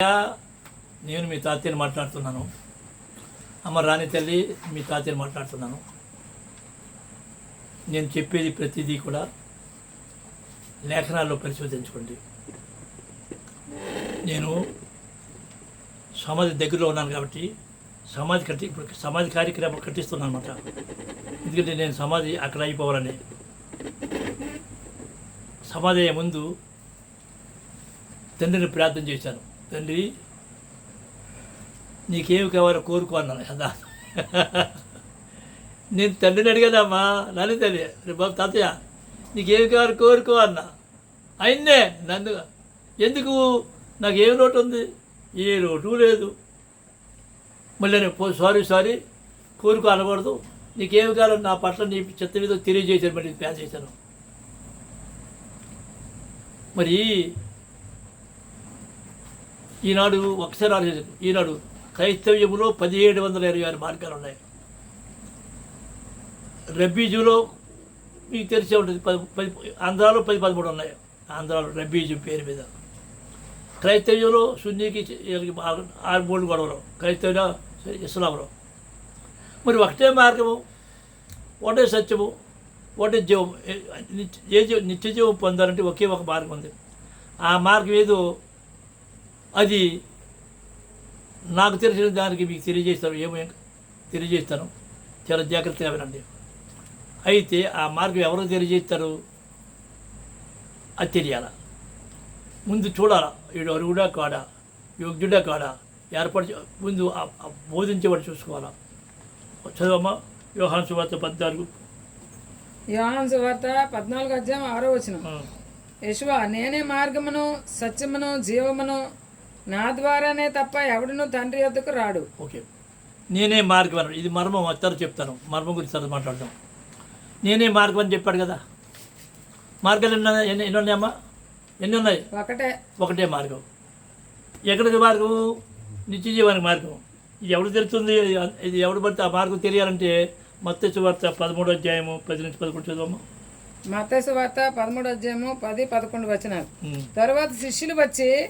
నేను మీ తాతయ్యని మాట్లాడుతున్నాను. అమ్మ రాణి తల్లి మీ తాతయ్యని మాట్లాడుతున్నాను. నేను చెప్పేది ప్రతిదీ కూడా లేఖనాల్లో పరిశోధించుకోండి. నేను సమాధి దగ్గరలో ఉన్నాను కాబట్టి సమాధి కట్టి ఇప్పుడు సమాధి కార్యక్రమం కట్టిస్తున్నాను అనమాట ఎందుకంటే నేను సమాధి అక్కడ అయిపోవాలని. సమాధి అయ్యే ముందు తండ్రిని ప్రార్థన చేశాను. తండ్రి నీకేమి కావాలో కోరుకో అన్నాను. కదా. నేను తండ్రిని అడిగానమ్మా. నాని తల్లి. రే బాబు తాతయ్య నీకేమి కావాలో కోరుకో అన్నా. అయిందే నన్ను. ఎందుకు? నాకు ఏం లోటు ఉంది? ఏ లోటు లేదు. మళ్ళీ నేను పో సారీ సారీ. కోరుకో అనకూడదు. నీకేమి కావాలో నా పట్ల నీ చెత్త మీద తెలియజేశాను. మరి ప్యాన్ చేశాను. మరి ఈనాడు ఒకసారి ఆలోచించండి ఈనాడు క్రైస్తవ్యములో పదిహేడు వందల ఇరవై ఆరు మార్గాలు ఉన్నాయి. రబ్బీజులో మీకు తెలిసే ఉంటుంది. పది పది ఆంధ్రాలో పది పదమూడు ఉన్నాయి. ఆంధ్రాలో రబ్బీజు పేరు మీద. క్రైస్తవ్యంలో సున్నీకి ఆరు మూడు గొడవలు. క్రైస్తవ్య ఇస్లాంలో. మరి ఒకటే మార్గము ఒకటే సత్యము ఒకటే జీవం. ఏ- ఏ జీవం నిత్య జీవం పొందాలంటే ఒకే ఒక మార్గం ఉంది. ఆ మార్గం ఏదో అది నాకు తెలిసిన దానికి మీకు తెలియజేస్తాను ఏమో తెలియజేస్తాను. చాలా జాగ్రత్తగా వినండి. అయితే ఆ మార్గం ఎవరు తెలియజేస్తారు? అది తెలియాల? ముందు చూడాలా? వీడు అరుగుడా కాడా? యోగ్యుడా కాడా? ఏర్పాటు చే- ముందు బోధించేవాడు చూసుకోవాలా? చదవమ్మా వ్యవహాన్ సువార్త పద్నాలుగు. యోహాన్ సువార్త పద్నాలుగు అధ్యాయం ఆరో వచనం. ఆ, యశువ నేనే మార్గమును సత్యమును జీవమును నా ద్వారానే తప్ప ఎవడును తండ్రి వద్దకు రాడు. ఓకే. నేనే మార్గం అన్నాడు ఇది మర్మం. తర్వాత చెప్తాను. మర్మం గురించి తర్వాత మాట్లాడదాం. నేనే మార్గం అని చెప్పాడు కదా. మార్గాలు ఎన్ని? ఎన్ని ఎన్ని ఉన్నాయమ్మా? ఎన్ని ఉన్నాయి? ఒకటే. ఒకటే మార్గం. ఎక్కడికి మార్గం నిత్య జీవానికి మార్గం. ఇది ఎవడు తెలుస్తుంది? ఇది ఎవడు పడితే ఆ మార్గం తెలియాలంటే మత్స్య వార్త పదమూడో అధ్యాయము పది నుంచి పదకొండు చదవమ్మా. మత్తయి సువార్త పదమూడు అధ్యాయము పది పదకొండు ఉమ్, తరువాత శిష్యులు వచ్చి.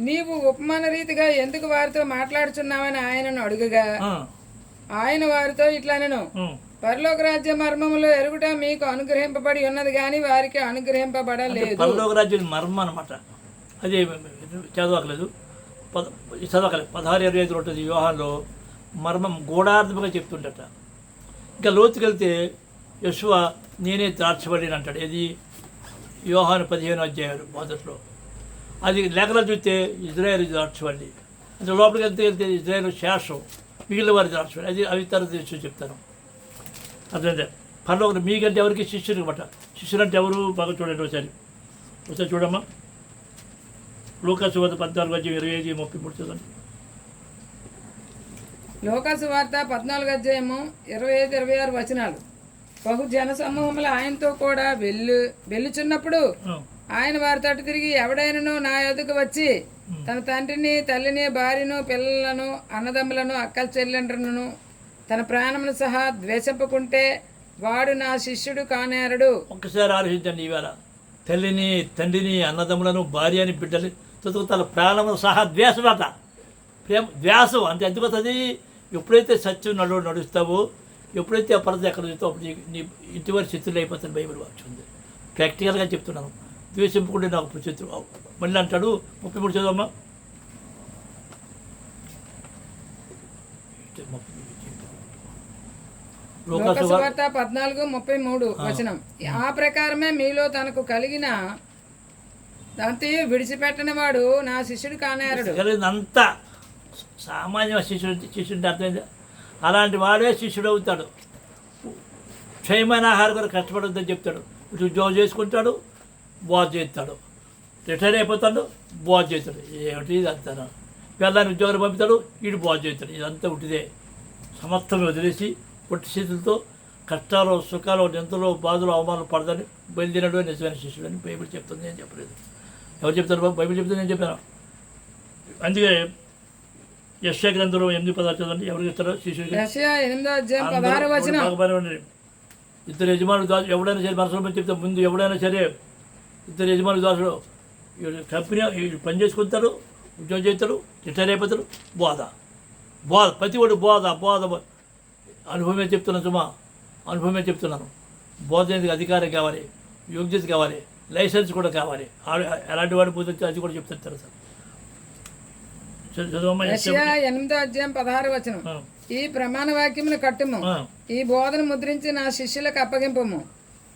నీవు ఉపమాన రీతిగా ఎందుకు వారితో మాట్లాడుచున్నావని ఆయనను అడుగగా. ఆయన వారితో ఇట్లా నేను. పరలోక రాజ్య మర్మములు ఎరుగుట మీకు అనుగ్రహింపబడి ఉన్నది కానీ వారికి అనుగ్రహింపబడలేదు. పరలోక రాజ్యం మర్మం అనమాట అదే చదవకలేదు. చదవకలేదు. పదహారు ఇరవై ఐదు ఉంటుంది వ్యూహాల్లో మర్మం గూఢార్థంగా చెప్తుండట. ఇంకా లోతుకెళ్తే యశ్వ నేనే అంటాడు. ఏది? యోహాను పదిహేను అధ్యాయాలు మొదట్లో. అది లేఖనాలు చూస్తే ఇజ్రాయేల్ ద్రాక్షపల్లి అంటే లోపలికి వెళ్తే వెళ్తే ఇజ్రాయేల్ శాసం మిగిలిన వారి ద్రాక్షపల్లి అది అవి తర్వాత చూసి చెప్తాను అదే పర్లోకం మీకంటే ఎవరికి శిష్యుడు అనమాట శిష్యుడు అంటే ఎవరు? బాగా చూడండి ఒకసారి. ఒకసారి చూడమ్మా. లోకాసు పద్నాలుగు అధ్యాయం ఇరవై ఐదు ముప్పై మూడు చూడండి లోకాసు వార్త పద్నాలుగు అధ్యాయము ఇరవై ఐదు ఇరవై ఆరు వచనాలు. బహు జన సమూహములు ఆయనతో కూడా వెళ్ళు వెళ్ళుచున్నప్పుడు ఆయన వారి తట్టు తిరిగి ఎవడైనను నా ఎదుకు వచ్చి తన తండ్రిని తల్లిని భార్యను పిల్లలను అన్నదమ్ములను అక్కల చెల్లెండ్రను తన ప్రాణమును సహా ద్వేషింపకుంటే వాడు నా శిష్యుడు కానేరడు. ఒక్కసారి ఆలోచించండి ఈవేళ. తల్లిని తండ్రిని అన్నదమ్ములను భార్యని బిడ్డని చదువు తన ప్రాణము సహా ద్వేషమట ప్రేమ ద్వేషం అంటే ఎందుకు వస్తుంది ఎప్పుడైతే సత్యం నడు నడుస్తావో ఎప్పుడైతే ఆ పరద ఎక్కడ చూస్తావు అప్పుడు నీ- నీ ఇంటి వారి శత్రులు అయిపోతుంది బైబిల్ వచ్చింది ప్రాక్టికల్గా చెప్తున్నాను. ద్వేషింపుకుంటే నాకు శత్రు మళ్ళీ అంటాడు ముప్పై మూడు చదవమ్మా. పద్నాలుగు ముప్పై మూడు వచనం. ఆ ప్రకారమే మీలో తనకు కలిగిన అంతయు విడిచిపెట్టని వాడు నా శిష్యుడు కానేరడు. కలిగినంత సామాన్య శిష్యుడు శిష్యుడు అర్థమైంది? అలాంటి వాడే శిష్యుడు అవుతాడు. క్షయమైన ఆహారం కూడా కష్టపడొద్దని చెప్తాడు. ఇటు ఉద్యోగం చేసుకుంటాడు బాగు చేస్తాడు. రిటైర్ అయిపోతాడు బాగు చేస్తాడు. ఏమిటి ఇదంతా పిల్లల్ని ఉద్యోగాలు పంపుతాడు వీడు బాగు చేస్తాడు. ఇదంతా ఉట్టిదే సమస్తం వదిలేసి పొట్టి చేతులతో కష్టాలు సుఖాలు నింతలో బాధలు అవమానాలు పడదని బయలుదేరాడు నిజమైన శిష్యుడు అని బైబిల్ చెప్తుంది నేను చెప్పలేదు. ఎవరు చెప్తారు బాబు? బైబిల్ చెప్తుంది నేను చెప్పాను. అందుకే యశ గ్రంథంలో ఎనిమిది పదార్థాలు చదవండి. ఎవరు చెప్తారో? శిష్యుడికి. యెషయా ఎనిమిదో అధ్యాయం అందరూ పదహారు వచనం. బాగా బాగానే ఉండండి. ఇద్దరు యజమానులు ఎవడైనా సరే మనసులో చెప్తే. ముందు ఎవడైనా సరే ఇద్దరు యజమానులు దాసుడు వీడు కంపెనీ వీడు పని చేసుకుంటాడు ఉద్యోగం చేస్తాడు రిటైర్ అయిపోతాడు బోధ. బోధ. ప్రతి ఒక్కటి బోధ బోధ. అనుభవమే చెప్తున్నాను సుమా. అనుభవమే చెప్తున్నాను. బోధ ఎందుకు అధికారం కావాలి యోగ్యత కావాలి లైసెన్స్ కూడా కావాలి. ఎలాంటి వాడు పూజ అది కూడా చెప్తారు సార్ ఎనిమిదో అధ్యాయం పదహారు వచనం. ఈ ప్రమాణ వాక్యమును కట్టుము. ఈ బోధన ముద్రించి నా శిష్యులకు అప్పగింపము.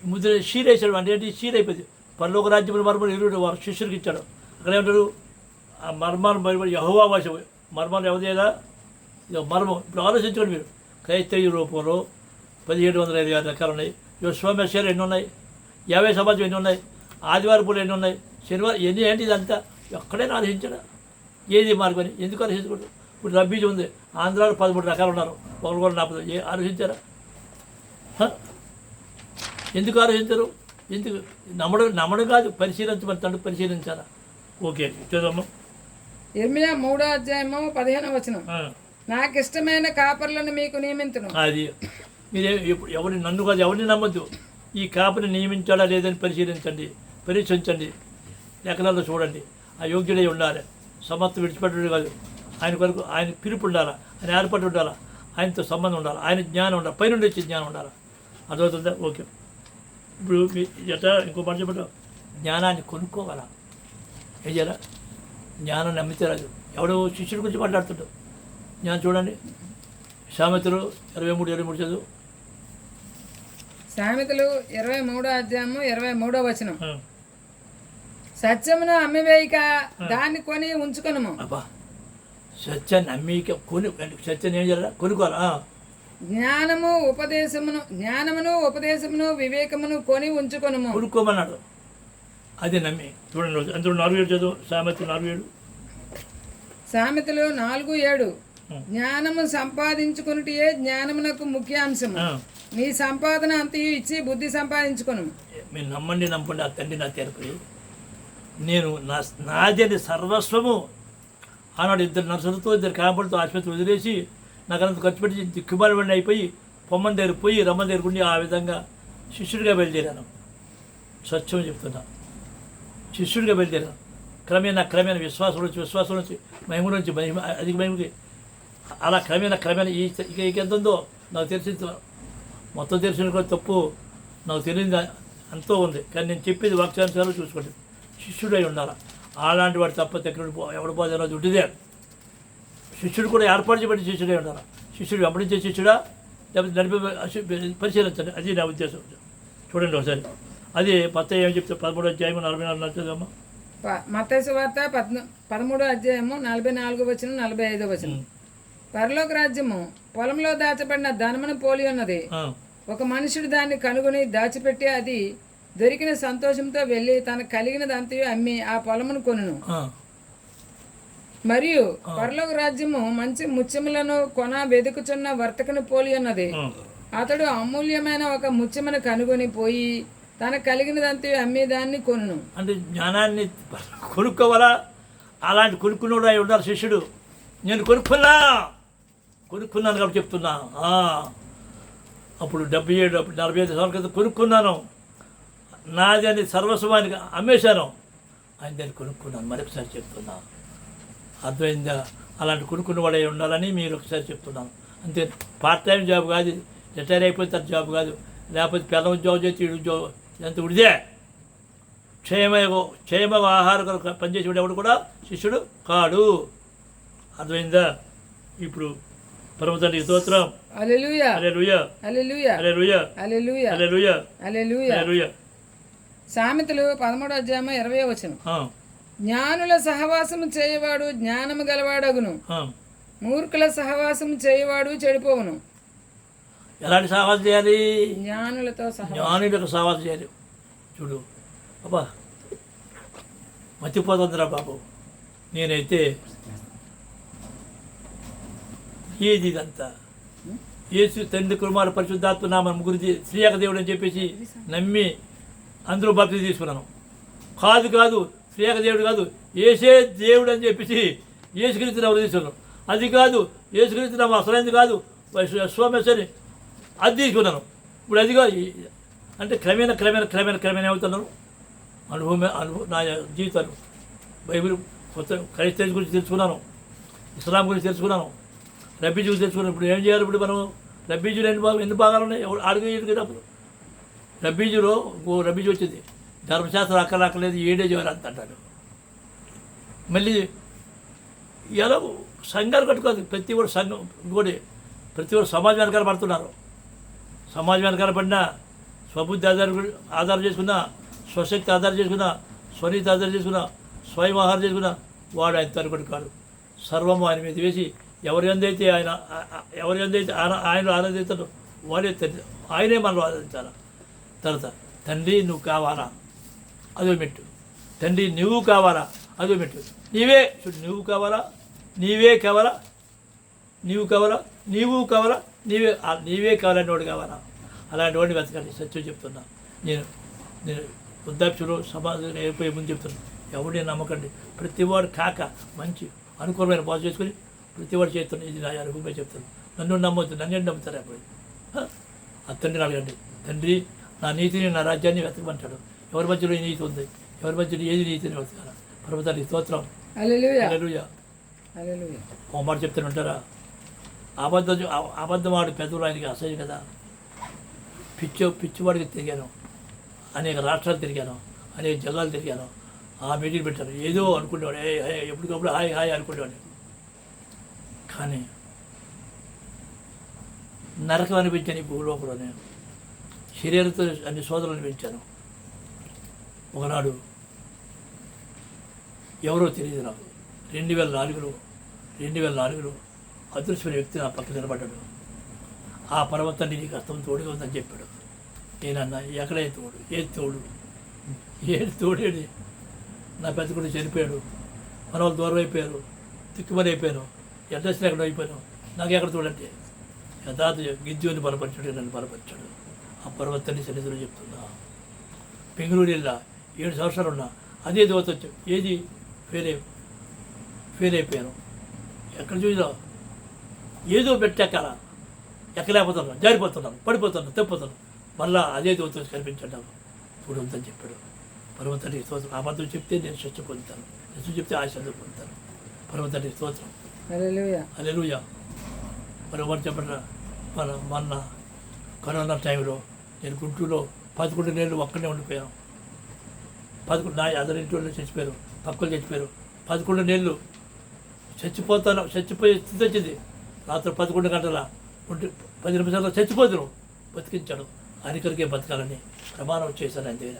ముద్ర షీర్ వేసాడు అంటే ఏంటి? షీర్ అయిపోయింది పరలోక రాజ్యములు మర్మలు ఇరుడు వారు శిష్యులకు ఇచ్చాడు అక్కడ ఏమంటారు ఆ మర్మాలు మరి యహోవా భాష మర్మాలు ఎవదేదా ఇక మర్మం. ఇప్పుడు ఆలోచించుకోండి మీరు. క్రైస్తవ రూపంలో పదిహేడు వందల ఐదు ఆరు రకాలు ఉన్నాయి. యోస్వామేశ్వరు ఎన్ని ఉన్నాయి? యాభై సమాజం ఎన్ని ఉన్నాయి? ఆదివారం పూలు ఎన్ని ఉన్నాయి? శనివారం ఎన్ని ఏంటి ఇదంతా ఎక్కడైనా ఆలోచించడా? ఏది మార్గం అని ఎందుకు ఆలోచించకూడదు ఇప్పుడు రబ్బీజ్ ఉంది. ఆంధ్రాలో పదమూడు రకాలు ఉన్నారు. ఒకరు కూడా నాపదు. ఏ ఆలోచించారా? ఎందుకు ఆలోచించరు? ఎందుకు? నమ్మడం నమ్మడం కాదు పరిశీలించమని పరిశీలించాలా? ఓకే చూద్దాము ఇర్మియా మూడో అధ్యాయము పదిహేను వచనం. ఆ, నాకు ఇష్టమైన కాపర్లను మీకు నియమించును అది. మీరే ఎవరిని నన్ను కాదు ఎవరిని నమ్మద్దు. ఈ కాపుని నియమించాడా లేదని పరిశీలించండి పరీక్షించండి లెక్కలలో చూడండి. ఆ యోగ్యుడై ఉండాలి. సమస్త విడిచిపెట్టడు కాదు. ఆయన కొరకు ఆయన పిలుపు ఉండాలా? ఆయన ఏర్పాటు ఉండాలా? ఆయనతో సంబంధం ఉండాలి? ఆయన జ్ఞానం ఉండాలి? పైన వచ్చే జ్ఞానం ఉండాలి? అర్థమవుతుందా? ఓకే. ఇప్పుడు మీ ఎట్లా ఇంకో మాట చెప్పటం జ్ఞానాన్ని కొనుక్కోగల ఏం చేయాలా జ్ఞానం నమ్మితే రాదు ఎవడో శిష్యుడి గురించి మాట్లాడుతుంటాడు జ్ఞానం చూడండి సామెతలు ఇరవై మూడు ఇరవై మూడు చదువు సామెతలు ఇరవై మూడో అధ్యాయము ఇరవై మూడో వచనం సత్యమును అమ్మివేయక దాన్ని కొని ఉంచుకొనుము అబ్బా సత్యాన్ని నమ్మిక కొను సత్యాన్ని ఏం చేయాలి కొనుక్కోవాలా జ్ఞానము ఉపదేశమును జ్ఞానమును ఉపదేశమును వివేకమును కొని ఉంచుకొనుము. కొనుక్కోమన్నాడు అది నమ్మి. చూడండి నాలుగు ఏడు చదువు సామెతలు నాలుగు ఏడు. సామెతలు నాలుగు ఏడు. జ్ఞానము సంపాదించుకున్నటియే జ్ఞానమునకు ముఖ్యాంశము. నీ సంపాదన అంతయు ఇచ్చి బుద్ధి సంపాదించుకొను మీరు నమ్మండి నమ్మండి ఆ తండ్రి నా తెరపి నేను నా నాదని సర్వస్వము. ఆనాడు ఇద్దరు నర్సులతో ఇద్దరు కాపాడుతూ ఆసుపత్రి వదిలేసి నాకు అంత ఖర్చు పెట్టి దిక్కుమాలి అయిపోయి పొమ్మని దగ్గర పోయి రమ్మని దగ్గర ఉండి ఆ విధంగా శిష్యుడిగా బయలుదేరాను. సత్యం చెప్తున్నా. శిష్యుడిగా బయలుదేరాను. క్రమేణా క్రమేణ విశ్వాసం నుంచి విశ్వాసం నుంచి మహిమ నుంచి మహిమ అధిక మహిమకి. అలా క్రమేణా క్రమేణా ఈ ఇక ఇక ఎంత ఉందో నాకు తెలిసింది మొత్తం తెలిసిన కూడా తప్పు నాకు తెలియదు ఎంతో ఉంది. కానీ నేను చెప్పేది వాక్యానుసారం చూసుకోండి. శిష్యుడై ఉండాలి. అలాంటి వాడు తప్ప దగ్గర ఎవడు పోతే రోజు ఉంటుందే శిష్యుడు కూడా ఏర్పాటు చేయబడి శిష్యుడే ఉండాలి శిష్యుడు వెంబడించే శిష్యుడా లేకపోతే నడిపే పరిశీలించండి. అది నా ఉద్దేశం. చూడండి ఒకసారి. అది పత్త ఏం చెప్తే పదమూడు అధ్యాయం నలభై నాలుగు నచ్చదమ్మా మత్తైసు వార్త పద్న పదమూడో అధ్యాయము నలభై నాలుగు వచనం నలభై ఐదో వచనం. పరలోక రాజ్యము పొలంలో దాచబడిన ధనమును పోలి ఉన్నది. ఒక మనుషుడు దాన్ని కనుగొని దాచిపెట్టి అది దొరికిన సంతోషంతో వెళ్ళి తనకు కలిగినదంతయు అమ్మి ఆ పొలమును కొనును. మరియు పరలోక రాజ్యము మంచి ముత్యములను కొన వెతుకుచున్న వర్తకుని పోలి ఉన్నది. అతడు అమూల్యమైన ఒక ముత్యమును కనుగొని పోయి తనకు కలిగినదంతయు అమ్మి దాన్ని కొనును. అంటే జ్ఞానాన్ని కొనుక్కోవాలా? అలాంటి కొనుక్కున్నాడు అయి ఉండాలి శిష్యుడు. నేను కొనుక్కున్నా. కొనుక్కున్నాను కాబట్టి చెప్తున్నా. అప్పుడు డెబ్బై ఏడు అప్పుడు నలభై ఐదు సంవత్సరాల క్రితం కొనుక్కున్నాను. నాది అని సర్వస్వానికి అమ్మేశాను. ఆయన దాన్ని కొనుక్కున్నాను. మరొకసారి చెప్తున్నా. అర్థమైందా అలాంటి కొనుక్కున్నవాడే ఉండాలని మీరు ఒకసారి చెప్తున్నాను అంతే పార్ట్ టైం జాబ్ కాదు. రిటైర్ అయిపోతే జాబ్ కాదు లేకపోతే పిల్ల ఉద్యోగం చేసి ఉద్యోగం ఎంత ఉడిదే క్షేమ క్షేమ ఆహార పనిచేసేవాడు ఎవడు కూడా? శిష్యుడు కాడు. అర్థమైందా? ఇప్పుడు పరమతండ్రి స్తోత్రం. సామెతలు పదమూడో అధ్యాయం ఇరవై వచనం. జ్ఞానుల సహవాసము చేయవాడు జ్ఞానము గలవాడగును. మూర్ఖుల సహవాసము చేయవాడు చెడిపోవును. ఎలాంటి సహవాసం చేయాలి? జ్ఞానులతో సహ జ్ఞానులకు సహవాసం చేయాలి. చూడు. అబ్బా. మర్చిపోతుందిరా బాబు. నేనైతే ఏది ఇదంతా యేసు తండ్రి కుమార పరిశుద్ధాత్మ నామ ముగ్గురి శ్రీయక దేవుడు అని చెప్పేసి నమ్మి అందులో భక్తి తీసుకున్నాను. కాదు కాదు శ్రీక దేవుడు కాదు ఏసే దేవుడు అని చెప్పేసి ఏసుకరించి ఎవరు తీసుకున్నాను అది కాదు ఏసుకరించి నా అసలైంది కాదు స్వామేశ్వరి అది తీసుకున్నాను. ఇప్పుడు అది కాదు అంటే క్రమేణ క్రమేణ క్రమేణ క్రమేణ ఏమవుతున్నాను అనుభవమే అనుభవం నా జీవితాలు. బైబిల్ కొత్త క్రైస్తవ గురించి తెలుసుకున్నాను ఇస్లాం గురించి తెలుసుకున్నాను రబ్బీజీ గురించి తెలుసుకున్నాను. ఇప్పుడు ఏం చేయాలి ఇప్పుడు మనం రబ్బీజీలో ఎన్ని భాగం ఎన్ని భాగాలు ఉన్నాయి? అడుగు ఎదుగునప్పుడు రబ్బీజీలో ఓ రబ్బీజీ వచ్చింది. ధర్మశాస్త్రం అక్కలు అక్కలేదు ఏడే చేయాలి అంత అంటాడు. మళ్ళీ ఎలా సంఘాలు కట్టుకోదు ప్రతి ఒక్కరు సంఘం ఇంకోటి ప్రతి ఒక్కరు సమాజం వెనకాల పడుతున్నారు. సమాజం వెనకాల పడినా స్వబుద్ధి ఆధారం ఆధారం చేసుకున్నా స్వశక్తి ఆధారం చేసుకున్నా స్వనీతి ఆధారం చేసుకున్నా స్వయం ఆహారం చేసుకున్నా వాడు ఆయన తరగడు కాడు. సర్వము ఆయన మీద వేసి ఎవరి ఎందైతే ఆయన ఎవరి ఎందైతే ఆయన ఆయన ఆరాధిస్తాడో వాడే తండ్రి ఆయనే మనం ఆరాధించాలి? తర్వాత తండ్రి నువ్వు కావాలా? అదో మెట్టు తండ్రి నువ్వు కావాలా? అదో మెట్టు నీవే చూడు నువ్వు కావాలా? నీవే కావాలా? నీవు కావాలా? నీవు కావాలా? నీవే నీవే కావాలని వాడు కావాలా? అలాంటి వాడిని వెతకండి సత్యం చెప్తున్నా. నేను నేను వృద్ధాప్యంలో సమాజం అయిపోయే ముందు చెప్తున్నా. ఎవరిని నమ్మకండి. ప్రతివాడు కాక మంచి అనుకూలమైన బాధ చేసుకొని ప్రతివాడు చేస్తున్నా ఇది నా అనుభవమే చెప్తాను నన్ను నమ్మొద్దు. నన్ను నమ్ముతారు అప్పుడు? హ? ఆ తండ్రిని అడగండి. తండ్రి నా నీతిని నా రాజ్యాన్ని వెతకమంటాడు. ఎవరి మధ్యలో ఈ నీతి ఉంది ఎవరి మధ్యలో ఏది నీతిని వెతకాల పర్వతానికి స్తోత్రం. ఓ మాట చెప్తూనే ఉంటారా అబద్ధం అ- అబద్ధం ఆడు పెద్దలు ఆయనకి అసహ్యం కదా. పిచ్చి పిచ్చివాడికి తిరిగాను. అనేక రాష్ట్రాలు తిరిగాను. అనేక జిల్లాలు తిరిగాను. ఆ మీటింగ్ పెట్టాను. ఏదో అనుకునేవాడు. ఏ, ఎప్పటికప్పుడు హాయ్ హాయ్ అనుకునేవాడు. కానీ నరకం అనిపించాను ఈ భూలోకంలో నేను శరీరంతో అన్ని సోదరులు అనిపించాను. ఒకనాడు ఎవరో తెలియదు నాకు. రెండు వేల నాలుగులో రెండు వేల నాలుగులో అదృశ్యమైన వ్యక్తి నా పక్కన నిలబడ్డాడు. ఆ పర్వతాన్ని నీకు అస్తం తోడుగా ఉందని చెప్పాడు. నేనన్నా ఎక్కడే తోడు? ఏది తోడు? ఏది తోడేది నా పెద్ద చనిపోయాడు. మన వాళ్ళు దూరం అయిపోయారు. తిక్కుమని అయిపోయాను. అడ్రస్ ఎక్కడ అయిపోయాను. నాకు ఎక్కడ తోడంటే యథార్థ గిద్యోని బలపరిచాడు నన్ను బలపరిచాడు. ఆ పర్వతాన్ని సన్నిధిలో చెప్తున్నా. బెంగళూరు వెళ్ళా. ఏడు సంవత్సరాలు ఉన్నా అదే దోత ఏది? ఫెయిల్ అయి ఫెయిల్ అయిపోయాను. ఎక్కడ చూసినా ఏదో పెట్టెక్కాల ఎక్కలేకపోతున్నాను జారిపోతున్నాను పడిపోతున్నాను తెప్పుతున్నాను మళ్ళా అదే దోత కనిపించాడు ఉందని చెప్పాడు. పర్వతానికి స్తోత్రం. అబద్ధం చెప్తే నేను శిక్ష పొందుతాను. నిజం చెప్తే ఆశ పొందుతాను. పర్వతానికి స్తోత్రం. అలెలుయ మరి ఎవరు చెప్పండి? మన మొన్న కరోనా టైంలో నేను గుంటూరులో పదకొండు నెలలు ఒక్కడే ఉండిపోయాను. పదకొండు నా అదరింటి వాళ్ళు చచ్చిపోయారు. పక్కలు చచ్చిపోయారు. పదకొండు నెలలు. చచ్చిపోతాను చచ్చిపోయే స్థితి వచ్చింది. రాత్రి పదకొండు గంటల ఉండి పది నిమిషాల్లో చచ్చిపోతును బతికించాడు. అనికరికే బతకాలని ప్రమాణం చేశాను ఆయన దగ్గర.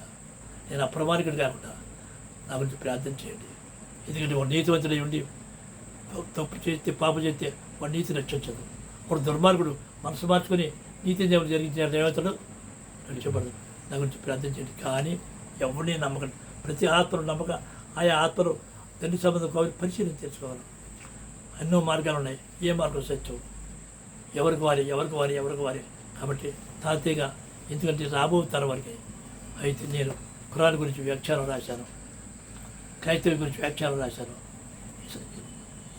నేను అప్రమాణికుడు కాకుండా నా గురించి ప్రార్థన చేయండి. ఎందుకంటే వాడు నీతివంతుడై ఉండి తప్పు చేస్తే పాప చేస్తే వాడు నీతి రక్షించదు. వాడు దుర్మార్గుడు. మనసు మార్చుకొని నీతి దేవుడు జరిగించిన దేవతడు రక్షపడదు నా గురించి ప్రార్థించండి కానీ ఎవరిని నమ్మకం ప్రతి ఆత్మను నమ్మక ఆయా ఆత్మలు తల్లి సంబంధం కాబట్టి పరిశీలన తెలుసుకోవాలి ఎన్నో మార్గాలు ఉన్నాయి. ఏ మార్గం సత్యం? ఎవరికి వారి ఎవరికి వారి ఎవరికి వారి? కాబట్టి తాతయ్యగా ఎందుకంటే రాబో తరం వారికి. అయితే నేను ఖురాన్ గురించి వ్యాఖ్యానం రాశాను. క్రైస్తవ గురించి వ్యాఖ్యానం రాశాను.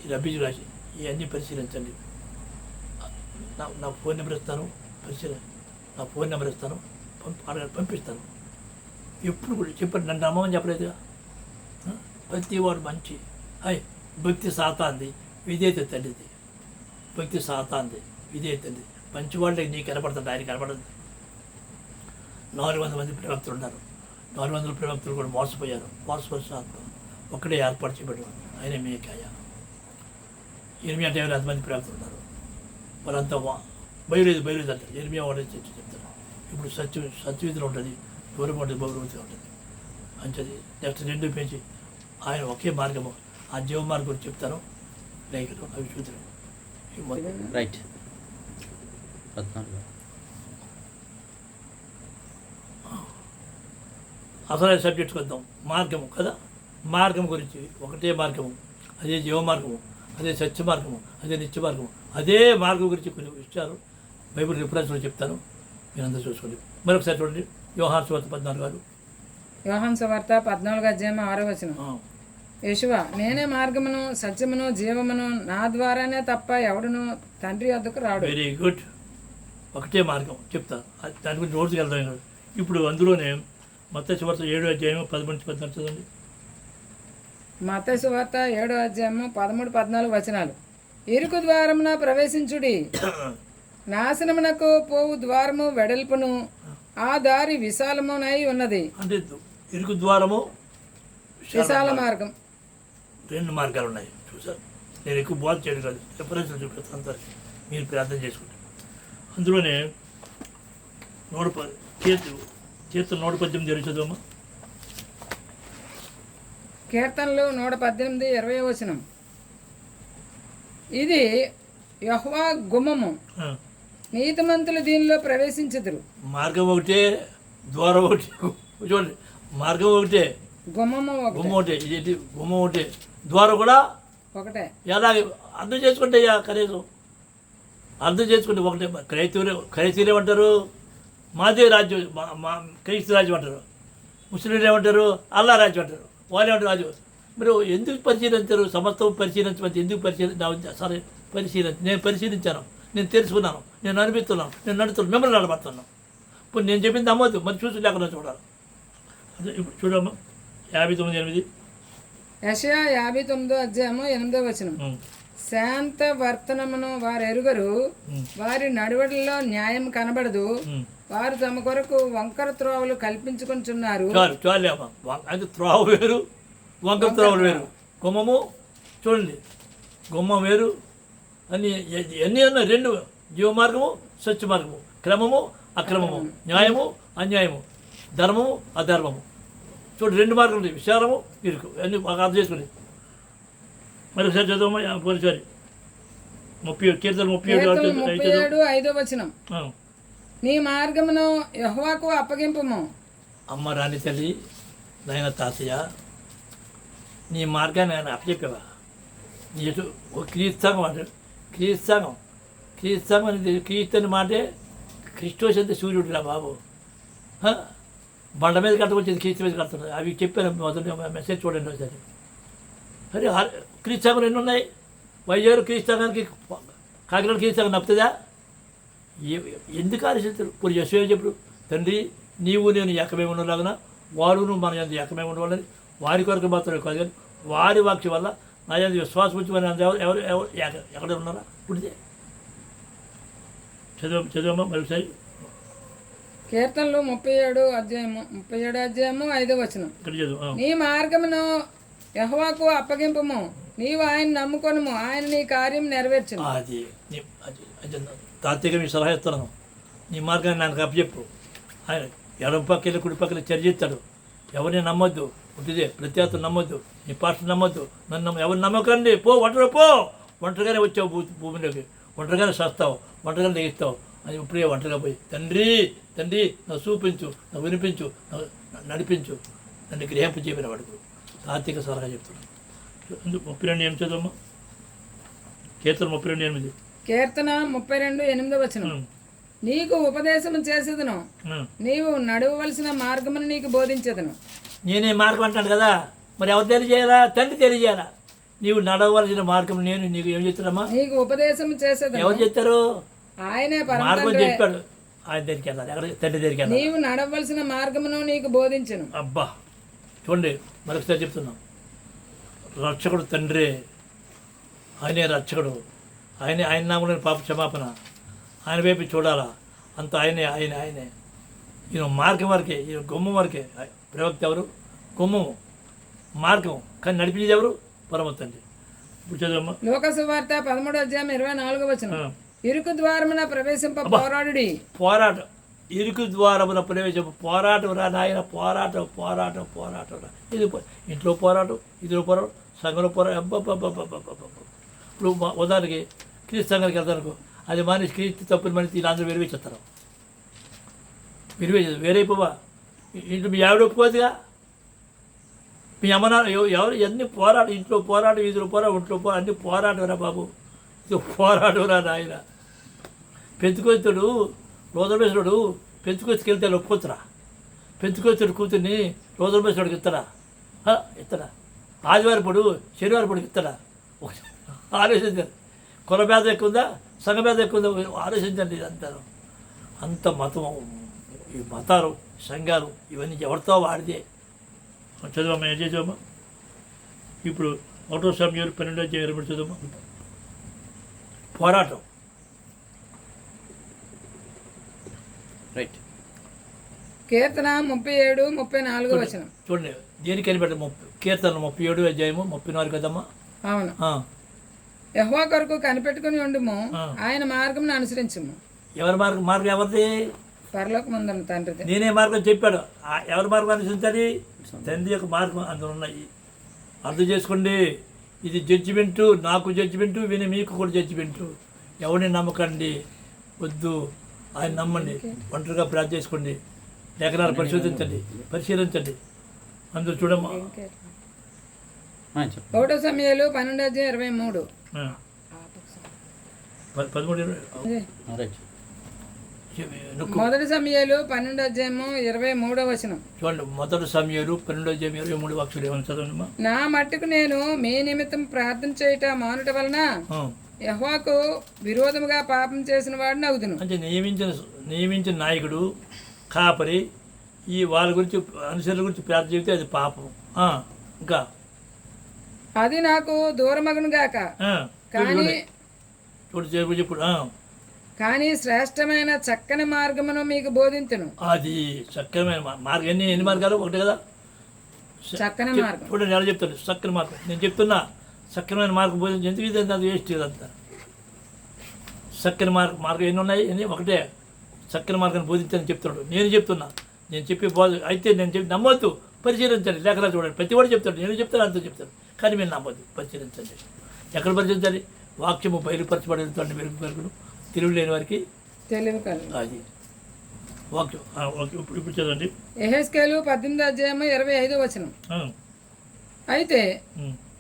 ఈ రాసి ఇవన్నీ పరిశీలించండి. నా నా ఫోన్ నెంబర్ ఇస్తాను పరిశీలన నా ఫోన్ నెంబర్ ఇస్తాను పంప పంపిస్తాను. ఎప్పుడు కూడా చెప్పారు నన్ను నమ్మమని చెప్పలేదుగా. ప్రతివాడు ప్రతి వాడు మంచి. అయ్ భక్తి సాతాంది విధేయత తండ్రిది భక్తి సాతాంది విధేయత తండ్రి మంచి వాళ్ళకి నీకు కనపడుతుంది ఆయన కనపడుతుంది నాలుగు వందల మంది ప్రవక్తలు ఉన్నారు. నాలుగు వందల ప్రవక్తలు కూడా మోసపోయారు. మోసపోసిన ఒక్కడే ఏర్పాటు చేయబడి ఆయన మీకాయ. ఎనిమిది అంటే ఐదు మంది ప్రవక్తలు ఉన్నారు. వాళ్ళంతా బయలుదేరి బయలుదేరి అంటారు. ఎనిమిది వాడే చర్చ చెప్తారు ఇప్పుడు సత్య సత్యవిధిలో ఉంటుంది. దూరం ఉంటుంది బహుమతిగా ఉంటుంది. అంచది నెక్స్ట్ రెండు పెంచి ఆయన ఒకే మార్గము. ఆ జీవ మార్గం గురించి చెప్తాను లేఖలు అవి చూద్దాం. రైట్. అసలైన సబ్జెక్ట్కి వద్దాం మార్గము కదా? మార్గం గురించి. ఒకటే మార్గము. అదే జీవ మార్గము. అదే సత్య మార్గము. అదే నిత్య మార్గము. అదే మార్గం గురించి కొన్ని విషయాలు బైబిల్ రిఫరెన్స్లో చెప్తాను. మీరందరూ చూసుకోండి. మరొకసారి చూడండి. యోహాన్ సువార్త పద్నాలుగు గారు యోహాన్ సువార్త పద్నాలుగు అధ్యాయం ఆరో వచనం. యేషువా నేనే మార్గమును సత్యమును జీవమును నా ద్వారానే తప్ప ఎవడును తండ్రి వద్దకు రాడు. వెరీ గుడ్ ఒకటే మార్గం చెప్తాను అది దాని గురించి రోజుకి కాదు ఇప్పుడు అందులోనే మొత్తం చివరి ఏడు అధ్యాయం పదకొండు పద్నాలుగు చదవండి. మతసు వార్త ఏడో అధ్యాయము పదమూడు పద్నాలుగు వచనాలు. ఇరుకు ద్వారమున ప్రవేశించుడి. నాశనమునకు పోవు ద్వారము వెడల్పును. ఆ దారి విశాలమునై ఉన్నది. అంటే ఇరుకు ద్వారము విశాల మార్గం. రెండు మార్గాలు ఉన్నాయి. చూసారు నేను ఎక్కువ బోధ చేయడం కాదు. రెఫరెన్స్లు చూపిస్తాను అంతా మీరు ప్రార్థన చేసుకుంటారు అందులోనే నూట చేతు చేతులు నూట పద్దెనిమిది జరుగుతుందమ్మా కీర్తనలు నూట పద్దెనిమిది ఇరవై వచనం. ఇది యహ్వా గుమ్మము. నీతిమంతులు దీనిలో ప్రవేశించుదురు. మార్గం ఒకటే ద్వారం ఒకటి. చూడండి మార్గం ఒకటే. ఒకటే. గుమ్మ ఒకటే ఇది గుమ్మ ఒకటే. ద్వారం కూడా ఒకటే. ఎలా అర్థం చేసుకుంటే అయ్యా కనీసం అర్థం చేసుకుంటే ఒకటే. క్రైస్తవులు క్రైస్తవులు ఏమంటారు? మాదే రాజ్యం మా- క్రైస్తవ రాజ్యం అంటారు. ముస్లింలు ఏమంటారు? అల్లా రాజ్యం అంటారు. వాళ్ళు ఏమంటారు? రాజ్యం మీరు ఎందుకు పరిశీలించారు? సమస్తం పరిశీలించమంటే ఎందుకు పరిశీలి? సరే పరిశీలించ నేను పరిశీలించాను. నేను తెలుసుకున్నాను నేను అనిపిస్తున్నాను నేను నడుతున్నాను మిమ్మల్ని నడబడుతున్నాను ఇప్పుడు నేను చెప్పింది నమ్మొద్దు మరి చూసి లేకుండా చూడాలి. అదే ఇప్పుడు చూడమ్మా. యాభై తొమ్మిది ఎనిమిది. యషయా యాభై తొమ్మిదో అధ్యాయము ఎనిమిదో వచనం. శాంత వర్తనమును వారు ఎరుగరు వారి నడువడిలో న్యాయం కనబడదు. వారు తమ కొరకు వంకర త్రోవలు కల్పించుకుంటున్నారు అది త్రోవ వేరు వంక త్రోవలు వేరు. గుమ్మము చూడండి. గుమ్మం వేరు అన్ని ఎ- ఎన్ని ఉన్నాయి రెండు జీవ మార్గము స్వచ్ఛ మార్గము క్రమము అక్రమము. న్యాయము అన్యాయము. ధర్మము అధర్మము. చూడు రెండు మార్గం ఉంది విశాలము ఇరుకు. అన్ని అర్థం చేసుకోండి మరి ఒకసారి చదవమ్మా పోలీసారి ముప్పై కీర్తన ముప్పై ఏడు ఐదు వచనం. నీ మార్గమును యహ్వాకు అప్పగింపుము. అమ్మ రాణి తల్లి నాయన తాతయ్య నీ మార్గాన్ని ఆయన అప్పచెప్పావా? నీ ఎటు ఓ క్రీస్తాంగం అంటే క్రీస్తాంగం అనేది క్రీస్తు అని మాటే క్రిస్టోస్ అంటే సూర్యుడు రా బాబు బండ మీద కట్టకొచ్చింది క్రీస్తు మీద కడుతున్నారు అవి చెప్పాను మొదటి మెసేజ్ చూడండి ఒకసారి. అరే క్రీస్తాగం క్రీస్తాంగం ఎన్ని ఉన్నాయి? వైజాగ్ క్రీస్తాంగానికి కాకినాడ క్రీస్తాంగం నప్పుతుందా? ఎందుకు ఆలోచిస్తారు ఇప్పుడు యశ్వ చెప్పుడు? తండ్రి నీవు నేను ఏకమే ఉండలాగన వారును మన ఎంత ఏకమే ఉండవాలని వారి కొరకు మాత్రమే కాదు కానీ వారి వాక్యం వల్ల నా ఎంత విశ్వాసం వచ్చి మన ఎవరు ఎవరు ఎవరు ఎక్కడ ఉన్నారా? పుడితే చదువు చదువమ్మా మరోసారి కీర్తనలు ముప్పై ఏడు అధ్యాయము ముప్పై ఏడు అధ్యాయము ఐదో వచనం. నీ మార్గమును యహ్వాకు అప్పగింపుము. నీవు ఆయన నమ్ముకొనుము. ఆయన నీ కార్యం నెరవేర్చును. అది తాత్విక మీ సలహా ఇస్తున్నాను. నీ మార్గాన్ని నాకు అప్పచెప్పు. ఆయన ఎడమ పక్క వెళ్ళి కుడి పక్కన చర్చిస్తాడు. ఎవరిని నమ్మొద్దు. పుట్టిదే ప్రత్యేకత నమ్మొద్దు. నీ పాస్టర్ నమ్మొద్దు. నన్ను నమ్మ ఎవరిని నమ్మకండి? పో ఒంటరి పో. ఒంటరిగానే వచ్చావు భూ భూమిలోకి. ఒంటరిగానే సస్తావు. ఒంటరిగానే తెగిస్తావు అది ఇప్పుడే ఒంటరిగా పోయి తండ్రి తండ్రి నాకు చూపించు నాకు వినిపించు నడిపించు. నన్ను గ్రహింపు చెప్పిన వాడుకు. తాత్విక సలహా చెప్తున్నాను ముప్పై రెండు ఏం చదవమ్మా కీర్తన ముప్పై రెండు ఎనిమిది. కీర్తన ముప్పై రెండు ఎనిమిదో వచనం. ఉం. నీకు ఉపదేశం చేసేదను. నీవు నడవవలసిన మార్గమును నీకు బోధించేదను. నేనే మార్గం అంటాను కదా. మరి ఎవరు తెలియజేయాలా? తండ్రి తెలియజేయాలా? నీవు నడవలసిన మార్గం నేను నీకు ఏం చెప్తున్నామా? నీకు ఉపదేశం చేసేదను. ఎవరు చెప్తారు? ఆయనే మార్గం చెప్పాడు. ఆయన దగ్గరికి వెళ్ళాలి. ఎక్కడ తండ్రి దగ్గరికి నీవు నడవలసిన మార్గమును నీకు బోధించును. అబ్బా. చూడండి మరొకసారి చెప్తున్నాం. రక్షకుడు తండ్రి. ఆయనే రక్షకుడు. ఆయనే ఆయన నామూలని పాప క్షమాపణ. ఆయన వైపు చూడాలా? అంత ఆయనే ఆయన ఆయనే. ఈయన మార్గం వరకే ఈయన గుమ్మం వరకే. ప్రవక్త ఎవరు? గుమ్మము మార్గం. కానీ నడిపించేది ఎవరు? పరమ తండ్రి. వార్త పదమూడు అధ్యాయం ఇరవై నాలుగో వచనం. ఆ. ఇరుకు ద్వారమున ప్రవేశింప పోరాడుడి. పోరాటం. ఇరుకు ద్వారమున ప్రవేశం పోరాటం రా నాయన. పోరాటం పోరాటం పోరాటం రా. ఇది ఇంట్లో పోరాటం ఇదిలో పోరాటం సంఘంలో పోరాటం. ఇప్పుడు ఉదాహరణకి క్రీస్తు సంఘానికి వెళ్తానుకో అది మానేసి క్రీస్తు తప్పుని మనిషి వీళ్ళందరూ విరివేసేస్తారు విరివేసేది వేరైపోవా ఇంట్లో మీ ఆవిడ ఒప్పుకోదుగా మీ అమ్మ ఎవరు అన్ని పోరాటం ఇంట్లో పోరాటం ఇదిలో పోరాటం ఇంట్లో పోరాటం అన్ని పోరాటం రా బాబు. ఇది పోరాటం రా నాయన. పెంచుకొస్తుడు రోజుమేశ్వరుడు పెంచుకొచ్చుకి వెళ్తే ఒప్పుకోతురా పెంచుకొచ్చుడు కూతుర్ని రోజుమేశ్వరుడికి ఇస్తాడా? ఇస్తారా ఇస్తాడా? ఆదివారం పొడు శనివారం పొడికి ఇస్తారా ఆలోచించారు. కుల ఎక్కువ ఉందా సంఘ భేదం ఎక్కువ ఉందా ఆలోచించండి ఇదంతా అంత మతం ఈ మతాలు సంఘాలు ఇవన్నీ ఎవరితో వాడితే? చదువమ్మా ఏం చదువమ్మా ఇప్పుడు ఒకటో సమయం పన్నెండో చేయబడి చదువు పోరాటం. రైట్. కీర్తన ముప్పై ఏడు ముప్పై నాలుగో వచనం. చూడండి దేనికి కనిపెట్ట ముప్పై కీర్తన ముప్పై ఏడు అధ్యాయము ముప్పై నాలుగు కదమ్మా? అవును. ఆ, యహోవా కొరకు కనిపెట్టుకుని ఉండుము. ఆయన మార్గం అనుసరించుము. ఎవరి మార్గం మార్గం ఎవరిది? పరలోకముందన తండ్రిది. నేనే మార్గం చెప్పాడు. ఎవరి మార్గం అనుసరించాలి? తండ్రి యొక్క మార్గం అందులో ఉన్నాయి. అర్థం చేసుకోండి. ఇది జడ్జిమెంటు నాకు జడ్జిమెంటు విని మీకు కూడా జడ్జిమెంటు ఎవరిని నమ్మకండి? వద్దు. ఆయన నమ్మండి. ఒంటరిగా ప్రార్థన చేసుకోండి. లేఖనాలు పరిశోధించండి. పరిశీలించండి. అందులో చూడమ్మా. ఒకటో సమయాలు పన్నెండు అధ్యాయం ఇరవై మూడు. మొదటి సమయాలు పన్నెండు అధ్యాయము ఇరవై మూడో వచనం. చూడండి మొదటి సమయాలు పన్నెండో అధ్యాయం ఇరవై మూడు అక్షరం ఏమైనా చదవండి నా మట్టుకు నేను మీ నిమిత్తం ప్రార్థన చేయుట మానుట వలన యహోవాకు విరోధముగా పాపం చేసిన వాడిని అవుదును అంటే నియమించిన నియమించిన నాయకుడు కాపరి ఈ వాళ్ళ గురించి అనుసరుల గురించి ప్రార్థన చెబితే అది పాపం. ఆ, ఇంకా అది నాకు దూరమగును గాక. కానీ ఆ, కానీ శ్రేష్టమైన చక్కని మార్గమును మీకు బోధించును అది చక్కమైన మా- మార్గం ఎన్ని ఎన్ని మార్గాలు? ఒకటి కదా? చక్కని మార్గం. చూడండి ఎలా చెప్తాను చక్కని మార్గం. నేను చెప్తున్నా చక్కమైన మార్గం బోధించి ఎందుకు ఇది? అది వేస్ట్ ఇదంతా చక్కని మార్గం మార్గం ఎన్ని ఉన్నాయి? ఎన్ని? ఒకటే. చక్కని మార్గాన్ని బోధించని చెప్తున్నాడు. నేను చెప్తున్నా. నేను చెప్పి బోధ అయితే నేను చెప్పి నమ్మొద్దు. పరిశీలించండి. లేఖలా చూడండి. ప్రతి వాడు చెప్తాడు. నేను చెప్తాను అంతా చెప్తాను కానీ మీరు నమ్మొద్దు. పరిశీలించండి. ఎక్కడ పరిశీలించాలి? వాక్యము బయలుపరచబడుతుంది మెరుగు మెరుగును తెలివి లేని వారికి తెలివి అది. వాక్యం. ఇప్పుడు ఇప్పుడు చదవండి. ఎహెస్కేలు పద్దెనిమిది అధ్యాయము ఇరవై ఐదో వచనం. అయితే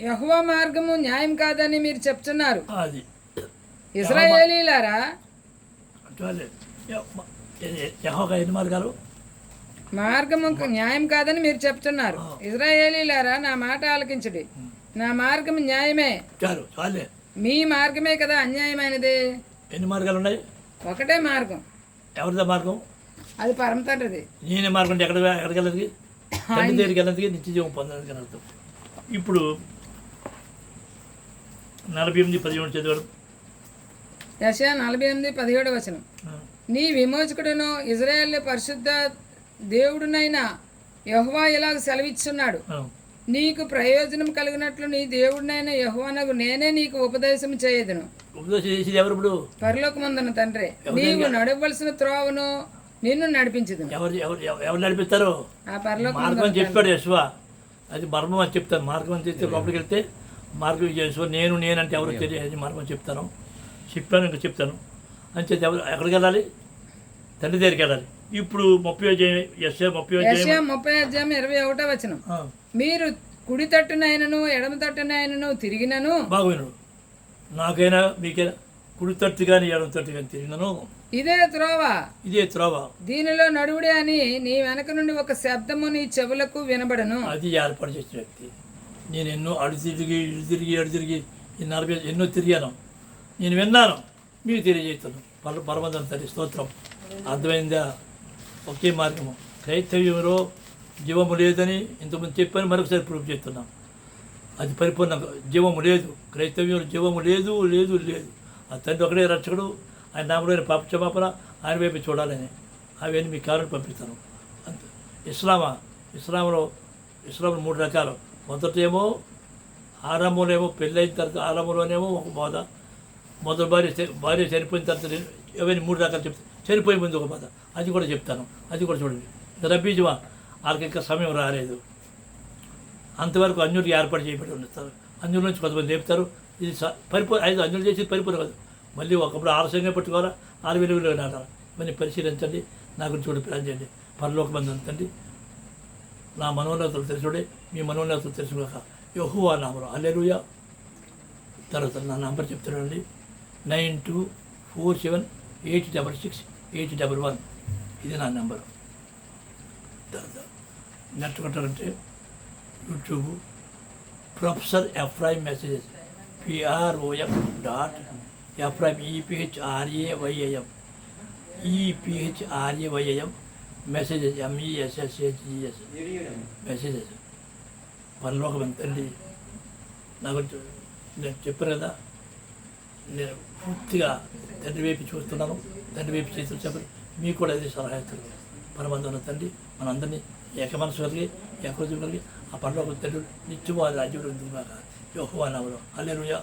యహోవా మార్గము న్యాయం కాదని మీరు చెప్తున్నారు. అది. ఇస్రాయేలీలారా? ఎన్ని మార్గాలు? మార్గము న్యాయం కాదని మీరు చెప్తున్నారు. ఇజ్రాయేలీలారా నా మాట ఆలకించుడి. నా మార్గం న్యాయమే. చాలు చాలే. మీ మార్గమే కదా అన్యాయమైనది. ఎన్ని మార్గాలు ఉన్నాయి? ఒకటే మార్గం. ఎవరిదా మార్గం? అది పరమ తండ్రిది. నేనే మార్గం ఎక్కడ ఎక్కడికి వెళ్ళదు తండ్రి దగ్గరికి వెళ్ళదు నిత్య జీవం పొందడానికి అర్థం. ఇప్పుడు నలభై ఎనిమిది పదిహేను చదివాడు. యశా నలభై ఎనిమిది పదిహేడు వచనం. నీ విమోచకుడును ఇజ్రాయేల్ పరిశుద్ధ దేవుడునైన యహోవా ఇలాగ సెలవిచ్చున్నాడు. నీకు ప్రయోజనం కలిగినట్లు నీ దేవుడినైన యహోవనకు నేనే నీకు ఉపదేశం చేయదును. ఉపదేశం చేసేది ఎవరు ఇప్పుడు? పరలోకమందున తండ్రి నీవు నడవలసిన త్రోవను నిన్ను నడిపించదును. ఎవరు ఎవరు ఎవరు- ఎవరు నడిపిస్తారు? ఆ పరలోకం మార్గం అని చెప్పాడు యశ్వ అది మర్మం అని చెప్తాను మార్గం అని చెప్తే లోపలికి వెళ్తే మార్గం యశ్వ నేను నేనంటే ఎవరు తెలియదు. మర్మం చెప్తాను. చెప్పాను ఇంకా చెప్తాను. అని చెప్పి ఎవరు ఎక్కడికి వెళ్ళాలి? తండ్రి దగ్గరికి వెళ్ళాలి. ఇప్పుడు ముప్పై ఎస్ఏ ముప్పై అధ్యాయం యెషయా ముప్పై అధ్యాయం ఇరవై ఒకటో వచనం. ఆ, మీరు కుడి తట్టునైనను ఎడమ తట్టునైనను తిరిగినను. బాగున్నాడు నాకైనా మీకైనా కుడి తట్టు కానీ ఎడమ తట్టు కానీ తిరిగినాను. ఇదే త్రోవ. ఇదే త్రోవ. దీనిలో నడువుడే అని నీ వెనక నుండి ఒక శబ్దము నీ చెవులకు వినబడను. అది ఏర్పాటు చేసిన వ్యక్తి. నేను ఎన్నో అడు తిరిగి ఇటు తిరిగి అడు తిరిగి ఈ నలభై ఎన్నో తిరిగాను. నేను విన్నాను. మీకు తెలియజేస్తాను పర పరమదం తల్లి స్తోత్రం. అర్థమైందా? ఒకే మార్గము. క్రైస్తవ్యంలో జీవము లేదని ఇంతకుముందు చెప్పని మరొకసారి ప్రూఫ్ చేస్తున్నాం. అది పరిపూర్ణ. జీవము లేదు. క్రైస్తవ్యంలో జీవము లేదు లేదు లేదు. ఆ తండ్రి ఒకడే రక్షకుడు ఆయన నామలోని పాప క్షమాపణ ఆయన వైపు చూడాలని. అవన్నీ మీ కారుని పంపిస్తాను. అంతే. ఇస్లామా ఇస్లాంలో ఇస్లాంలో మూడు రకాలు. మొదటేమో ఆరంభంలోనేమో పెళ్ళైన తర్వాత ఆరంభంలోనేమో ఒక బోధ. మొదటి భార్య భార్య చనిపోయిన తర్వాత అవన్నీ మూడు రకాలు చెప్తాను చనిపోయే ముందు ఒక బాధ అది కూడా చెప్తాను. అది కూడా చూడండి. రబ్బీజువా? వాళ్ళకి ఇంకా సమయం రాలేదు. అంతవరకు అన్యులు ఏర్పాటు చేయబడి ఉంటారు అన్యుల నుంచి కొంతమంది చెప్తారు ఇది స- పరిపూర్ ఐదు అన్యులు చేసి పరిపూర్ణ కాదు. మళ్ళీ ఒకప్పుడు ఆలస్యంగా పెట్టుకోవాలా? ఆరు వెలుగులో నాటాలి? ఇవన్నీ పరిశీలించండి. నా గురించి కూడా ప్లాన్ చేయండి. పరలోక మంది అంతండి. నా మనోన్నతలు తెలుసుడే మీ మనోన్నతలు తెలుసుకోక యహువా నామరు అల్లెలుయా తర్వాత నా నంబర్ చెప్తున్నానండి. Nine two four seven eight double six eight double one ఇది నా నెంబరు. నెట్టుకుంటారంటే YouTube. Professor Ephraim messages. PROF dot Ephraim ఈపిహెచ్ఆర్ఏవైఏఎం ఈపిహెచ్ఆర్ఏవైఏఎం messages. ఎంఈఎస్ఎస్హెచ్ఈఎస్ messages. పరలోకం తండ్రి నాకు నేను చెప్పారు కదా. నేను పూర్తిగా తండ్రి వైపు చూస్తున్నాను. తండ్రి వైపు చేతులు చెప్పండి మీకు కూడా అదే సలహా ఇస్తాను పరమందున్న తండ్రి మనందరినీ ఏకమనసు కలిగి ఏకృతి కలిగి ఆ పనిలో తండ్రి నిత్యము అది రాజ్యంలో ఉంటున్నాక యోహువా అల్లెలుయా